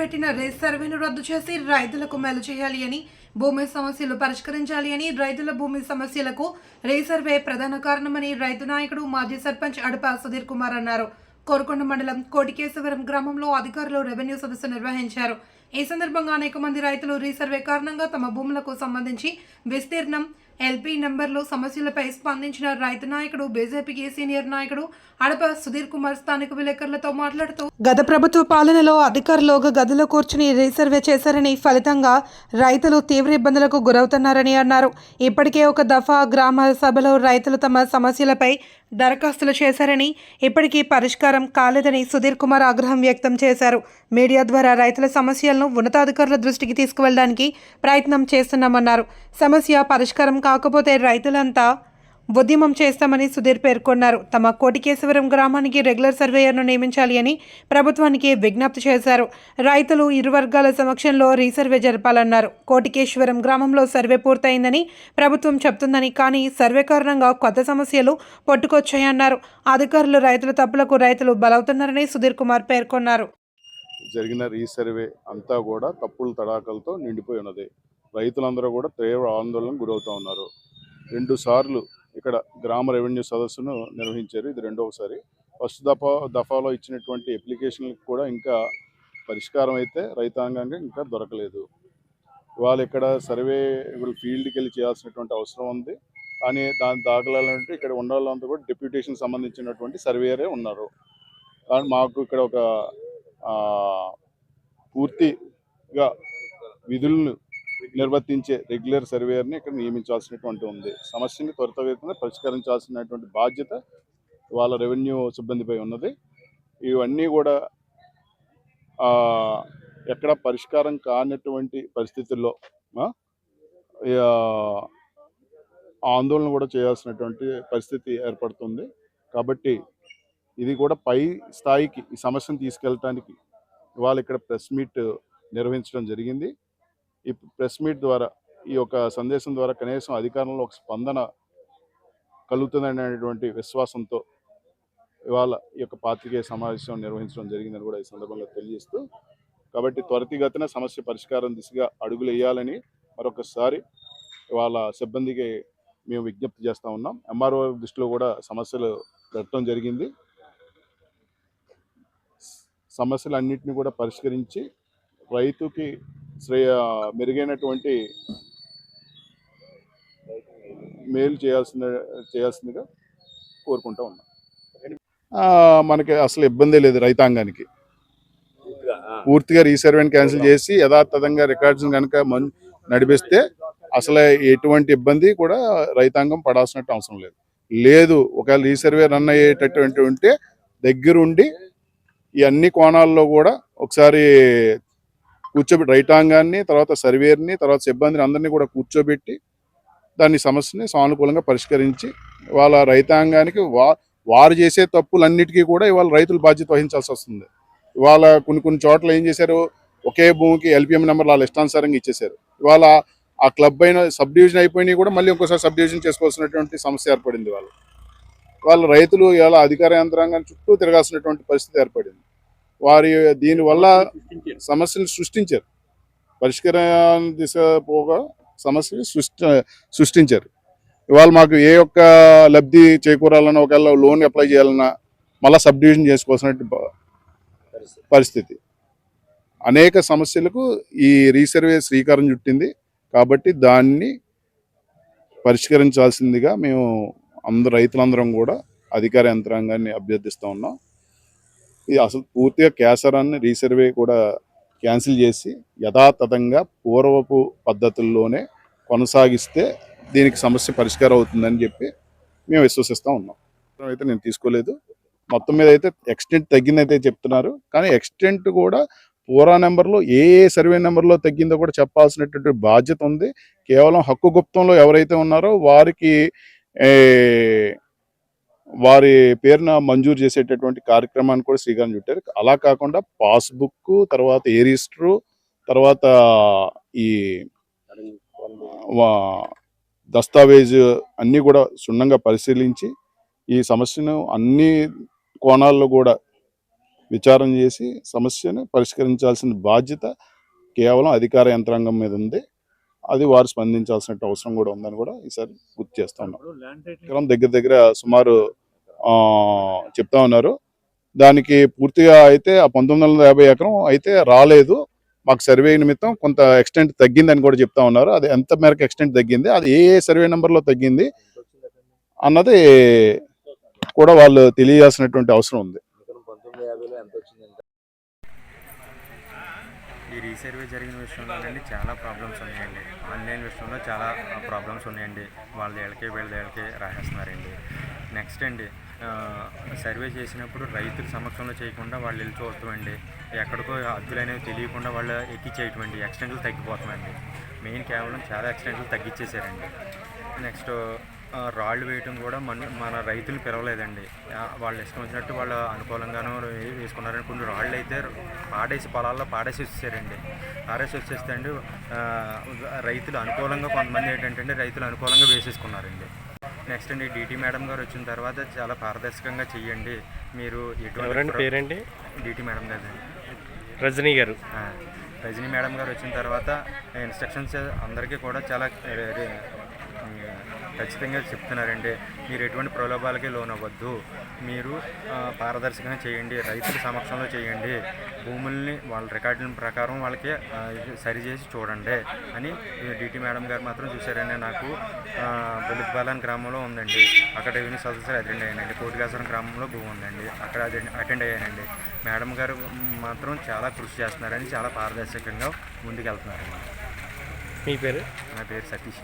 పెట్టిన రేస్ సర్వేను రద్దు చేసి రైతులకు మేలు చేయాలి అని భూమి సమస్యలు పరిష్కరించాలి అని రైతుల భూమి సమస్యలకు రీసర్వే ప్రధాన కారణమని రైతు నాయకుడు మాజీ సర్పంచ్ అడప సుధీర్ కుమార్ అన్నారు. కోరుకొండ మండలం కోటికేశవరం గ్రామంలో అధికారులు రెవెన్యూ సదస్సు నిర్వహించారు. ఈ సందర్భంగా అనేక మంది రైతులు రీసర్వే కారణంగా తమ భూములకు సంబంధించి విస్తీర్ణం ఎల్పీ నెంబర్లో సమస్యలపై స్పందించిన రైతు నాయకుడు బీజేపీకి సీనియర్ నాయకుడు అడప సుధీర్ కుమార్ స్థానిక విలేకరులతో మాట్లాడుతూ గత ప్రభుత్వ పాలనలో అధికారులుగా గదిలో కూర్చుని రీసర్వే చేశారని ఫలితంగా రైతులు తీవ్ర ఇబ్బందులకు గురవుతున్నారని అన్నారు. ఇప్పటికే ఒక దఫా గ్రామ సభలో రైతులు తమ సమస్యలపై దరఖాస్తులు చేశారని ఇప్పటికీ పరిష్కారం కాలేదని సుధీర్ కుమార్ ఆగ్రహం వ్యక్తం చేశారు. మీడియా ద్వారా రైతుల సమస్యలను ఉన్నతాధికారుల దృష్టికి తీసుకువెళ్ళడానికి ప్రయత్నం చేస్తున్నామన్నారు. సమస్య పరిష్కారం కాకపోతే రైతులంతా ఉద్యమం చేస్తామని సుధీర్ పేర్కొన్నారు. తమ కోటికేశ్వరం గ్రామానికి రెగ్యులర్ సర్వేయర్ను నియమించాలి అని ప్రభుత్వానికి విజ్ఞప్తి చేశారు. రైతులు ఇరు వర్గాల సమక్షంలో రీసర్వే జరపాలన్నారు. కోటికేశ్వరం గ్రామంలో సర్వే పూర్తయిందని ప్రభుత్వం చెప్తుందని కానీ సర్వే కారణంగా కొత్త సమస్యలు పొట్టుకొచ్చాయన్నారు. అధికారులు రైతుల తప్పులకు రైతులు బలవుతున్నారని సుధీర్ కుమార్ పేర్కొన్నారు. జరిగిన రీసర్వే అంతా కూడా తప్పుల తడాకలతో నిండిపోయి ఉన్నది. రైతులందరూ కూడా తీవ్ర ఆందోళనకు గురవుతూ ఉన్నారు. రెండు సార్లు ఇక్కడ గ్రామ రెవెన్యూ సదస్సును నిర్వహించారు. ఇది రెండవసారి. ఫస్ట్ దఫా దఫాలో ఇచ్చినటువంటి అప్లికేషన్లకు కూడా ఇంకా పరిష్కారం అయితే రైతాంగంగా ఇంకా దొరకలేదు. వాళ్ళు ఇక్కడ సర్వే వీళ్ళు ఫీల్డ్కి వెళ్ళి చేయాల్సినటువంటి అవసరం ఉంది. కానీ దాని దాఖలాలంటే ఇక్కడ ఉన్న కూడా డిప్యూటేషన్ సంబంధించినటువంటి సర్వేయరే ఉన్నారు. కానీ మాకు ఇక్కడ ఒక పూర్తిగా విధులను నిర్వర్తించే రెగ్యులర్ సర్వేయర్ని ఇక్కడ నియమించాల్సినటువంటి ఉంది. సమస్యని త్వరితగతిన పరిష్కరించాల్సినటువంటి బాధ్యత వాళ్ళ రెవెన్యూ సిబ్బందిపై ఉన్నది. ఇవన్నీ కూడా ఎక్కడ పరిష్కారం కానటువంటి పరిస్థితుల్లో ఆందోళన కూడా చేయాల్సినటువంటి పరిస్థితి ఏర్పడుతుంది. కాబట్టి ఇది కూడా పై స్థాయికి ఈ సమస్యను తీసుకెళ్ళటానికి ఇవాళ ఇక్కడ ప్రెస్ మీట్ నిర్వహించడం జరిగింది. ఈ ప్రెస్ మీట్ ద్వారా ఈ యొక్క సందేశం ద్వారా కనీసం అధికారంలో ఒక స్పందన కలుగుతుందనేటువంటి విశ్వాసంతో ఇవాళ ఈ యొక్క పాత్రికేయ సమావేశం నిర్వహించడం జరిగిందని కూడా ఈ సందర్భంగా తెలియజేస్తూ కాబట్టి త్వరితగతిన సమస్య పరిష్కారం దిశగా అడుగులు వేయాలని మరొకసారి ఇవాళ సిబ్బందికి మేము విజ్ఞప్తి చేస్తూ ఉన్నాం. ఎంఆర్ఓ దృష్టిలో కూడా సమస్యలు పెట్టడం జరిగింది. సమస్యలన్నింటినీ కూడా పరిష్కరించి రైతుకి శ్రేయ మెరుగైనటువంటి మేలు చేయాల్సిన చేయాల్సిందిగా కోరుకుంటా ఉన్నాం. మనకి అసలు ఇబ్బంది లేదు రైతాంగానికి. పూర్తిగా రీసర్వేని క్యాన్సిల్ చేసి యథాతథంగా రికార్డ్స్ కనుక నడిపిస్తే అసలు ఎటువంటి ఇబ్బంది కూడా రైతాంగం పడాల్సినట్టు అవసరం లేదు. లేదు ఒకవేళ రీసర్వే రన్ అయ్యేటటువంటి ఉంటే దగ్గరుండి ఈ అన్ని కోణాల్లో కూడా ఒకసారి కూర్చోబెట్టి రైతాంగాన్ని తర్వాత సర్వేర్ని తర్వాత సిబ్బందిని అందరినీ కూడా కూర్చోబెట్టి దాని సమస్యని సానుకూలంగా పరిష్కరించి వాళ్ళ రైతాంగానికి వా వారు చేసే తప్పులన్నిటికీ కూడా ఇవాళ రైతులు బాధ్యత వహించాల్సి వస్తుంది. ఇవాళ కొన్ని కొన్ని చోట్ల ఏం చేశారు? ఒకే భూమికి ఎల్పిఎం నెంబర్ వాళ్ళ ఇష్టానుసారంగా ఇచ్చేశారు. ఇవాళ ఆ క్లబ్ అయిన సబ్ డివిజన్ అయిపోయినాయి కూడా మళ్ళీ ఇంకోసారి సబ్ డివిజన్ చేసుకోవాల్సినటువంటి సమస్య ఏర్పడింది వాళ్ళు వాళ్ళ రైతులు ఇవాళ అధికార యంత్రాంగం చుట్టూ తిరగాల్సినటువంటి పరిస్థితి ఏర్పడింది. వారి దీనివల్ల సమస్యలు సృష్టించారు. పరిష్కారం దిశ పోగా సమస్యలు సృష్టి సృష్టించారు. ఇవాళ మాకు ఏ ఒక్క లబ్ధి చేకూరాలన్నా ఒకవేళ లోన్ అప్లై చేయాలన్నా మళ్ళీ సబ్ డివిజన్ చేసుకోవాల్సిన పరిస్థితి. అనేక సమస్యలకు ఈ రీసర్వే శ్రీకారం చుట్టింది. కాబట్టి దాన్ని పరిష్కరించాల్సిందిగా మేము అందరు రైతులందరం కూడా అధికార యంత్రాంగాన్ని అభ్యర్థిస్తూ ఉన్నాం. ఇది అసలు పూర్తిగా కేసరాన్ని రీసర్వే కూడా క్యాన్సిల్ చేసి యథాతథంగా పూర్వపు పద్ధతుల్లోనే కొనసాగిస్తే దీనికి సమస్య పరిష్కారం అవుతుందని చెప్పి మేము విశ్వసిస్తూ ఉన్నాం. అయితే నేను తీసుకోలేదు. మొత్తం మీద అయితే ఎక్స్టెంట్ తగ్గిందైతే చెప్తున్నారు. కానీ ఎక్స్టెంట్ కూడా పూరా నెంబర్లో ఏ ఏ సర్వే నెంబర్లో తగ్గిందో కూడా చెప్పాల్సినటువంటి బాధ్యత ఉంది. కేవలం హక్కు గుప్తంలో ఎవరైతే ఉన్నారో వారికి వారి పేరున మంజూరు చేసేటటువంటి కార్యక్రమాన్ని కూడా శ్రీకారం చుట్టారు. అలా కాకుండా పాస్బుక్ తర్వాత ఏ రిజిస్టరు తర్వాత ఈ దస్తావేజు అన్నీ కూడా క్షుణ్ణంగా పరిశీలించి ఈ సమస్యను అన్ని కోణాల్లో కూడా విచారం చేసి సమస్యను పరిష్కరించాల్సిన బాధ్యత కేవలం అధికార యంత్రాంగం మీద ఉంది. అది వారు స్పందించాల్సిన అవసరం కూడా ఉందని కూడా ఈసారి గుర్తు చేస్తా ఉన్నాం. దగ్గర దగ్గర సుమారు ఆ, చెప్తా ఉన్నారు. దానికి పూర్తిగా అయితే ఆ పంతొమ్మిది వందల యాభై ఎకరం అయితే రాలేదు. మాకు సర్వే నిమిత్తం కొంత ఎక్స్టెంట్ తగ్గిందని కూడా చెప్తా ఉన్నారు. అది ఎంత మేరకు ఎక్స్టెంట్ తగ్గింది? అది ఏ ఏ సర్వే నెంబర్లో తగ్గింది? అన్నది కూడా వాళ్ళు తెలియాల్సినటువంటి అవసరం ఉంది పంతొమ్మిది యాభైలో ఎంత వచ్చిందంటే ఈ రీసర్వే జరిగిన విషయంలోనండి చాలా ప్రాబ్లమ్స్ ఉన్నాయండి. ఆన్లైన్ విషయంలో చాలా ప్రాబ్లమ్స్ ఉన్నాయండి. వాళ్ళ ఏళ్ళకి వీళ్ళ ఏళ్ళకి రాసేస్తున్నారండి. నెక్స్ట్ అండి సర్వే చేసినప్పుడు రైతుల సమక్షంలో చేయకుండా వాళ్ళు వెళ్ళి చూస్తామండి. ఎక్కడికో అద్దులు అనేవి తెలియకుండా వాళ్ళు ఎక్కిచ్చేయటండి ఎక్స్టెంట్లు తగ్గిపోతామండి మెయిన్ కేవలం చాలా ఎక్స్టెంట్లు తగ్గించేశారండి నెక్స్ట్ రాళ్ళు వేయటం కూడా మన మన రైతులు పిలవలేదండి. వాళ్ళు ఇష్టం వచ్చినట్టు వాళ్ళు అనుకూలంగానూ వేసుకున్నారని కొన్ని రాళ్ళు అయితే పాడేసి పొలాల్లో పాడేసి వచ్చేసారండి. పాడేసి వచ్చేస్తే అండి రైతులు అనుకూలంగా కొంతమంది ఏంటంటే రైతులు అనుకూలంగా వేసేసుకున్నారండి. నెక్స్ట్ అండి డిటి మేడం గారు వచ్చిన తర్వాత చాలా పారదర్శకంగా చెయ్యండి. మీరు ఎటువంటి పేరేంటి డిటి మేడం గారు రజనీ గారు. రజనీ మేడం గారు వచ్చిన తర్వాత ఇన్స్ట్రక్షన్స్ అందరికీ కూడా చాలా ఖచ్చితంగా చెప్తున్నారండి మీరు ఎటువంటి ప్రలోభాలకి లోన్ అవ్వద్దు మీరు పారదర్శకంగా చేయండి రైతుల సమక్షంలో చేయండి. భూముల్ని వాళ్ళ రికార్డుల ప్రకారం వాళ్ళకి సరిచేసి చూడండి అని డిటి మేడం గారు మాత్రం చూశారండి నాకు. బులిపాలెం గ్రామంలో ఉందండి. అక్కడ రెవెన్యూ సదస్సులు అటెండ్ అయ్యానండి. కోటికాసురం గ్రామంలో భూమి ఉందండి. అక్కడ అటెండ్ అటెండ్ అయ్యానండి. మేడం గారు మాత్రం చాలా కృషి చేస్తున్నారని చాలా పారదర్శకంగా ముందుకెళ్తున్నారండి. మీ పేరు? నా పేరు సతీష్.